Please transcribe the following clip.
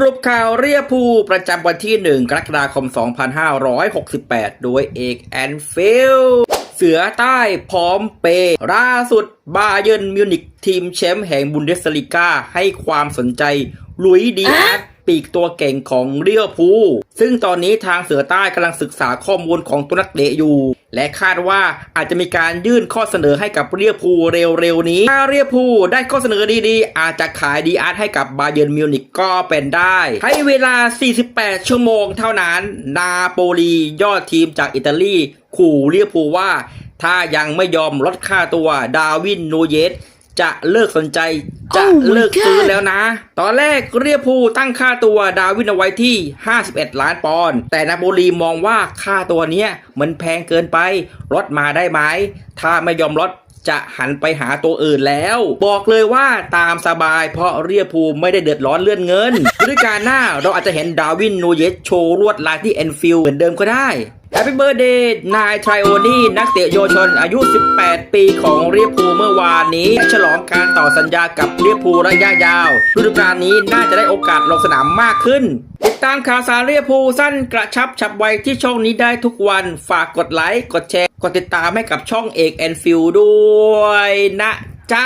รูปข่าวเรียภูประจำวันที่ 1 กรกฎาคม 2568 โดยเอกแอนฟิลเสือใต้พร้อมเปย์ล่าสุดบาเยิร์นมิวนิกทีมแชมป์แห่งบุนเดสลิก้าให้ความสนใจลุยดีอาร์ต ปีกตัวเก่งของเรียวภูลซึ่งตอนนี้ทางเสือใต้กำลังศึกษาข้อมูลของตัวนักเตะอยู่ และคาดว่าอาจจะมีการยื่นข้อเสนอให้กับเรียวภูลเร็วๆนี้ ถ้าเรียวภูลได้ข้อเสนอดีๆ อาจจะขายดีอาร์ตให้กับบาเยิร์นมิวนิกก็เป็นได้ ให้เวลา 48 ชั่วโมงเท่านั้น นาโปลียอดทีมจากอิตาลี ขู่เรียวภูลว่า ถ้ายังไม่ยอมลดค่าตัวดาวินนูเยส จะเลิกสนใจ จะ Oh my เลิกซื้อ God แล้วนะ ตอนแรกเรียพูลตั้งค่าตัวดาวินเอาไว้ที่ 51 ล้านปอนด์แต่นาโปลีมองว่าค่าตัวเนี้ยมันแพงเกินไปลดมาได้ไหมถ้าไม่ยอมลดจะหันไปหาตัวอื่นแล้ว บอกเลยว่าตามสบายเพราะเรียพูลไม่ได้เดือดร้อนเลื่อนเงินฤดูกาลหน้าเราอาจจะเห็นดาวินนูเยสโชว์ลวดลายที่แอนฟิลเหมือนเดิมก็ได้ แฮปปี้เบ t ร์เดย์นายไทรโอนี่นักเตะเยาวชนอายุ 18 ปีของเรียพูเมื่อวานนี้ฉลองการต่อสัญญากับเรียพูระยะยาวฤดูกาลนี้น่าจะได้โอกาสลงสนามมากขึ้น ติดตามข่าวสารเรียพูสั้นกระชับฉับไวที่ช่องนี้ได้ทุกวันฝากกดไลค์ กดแชร์ กดติดตามให้กับช่องเอกแอนฟิลด้วยนะจ๊ะ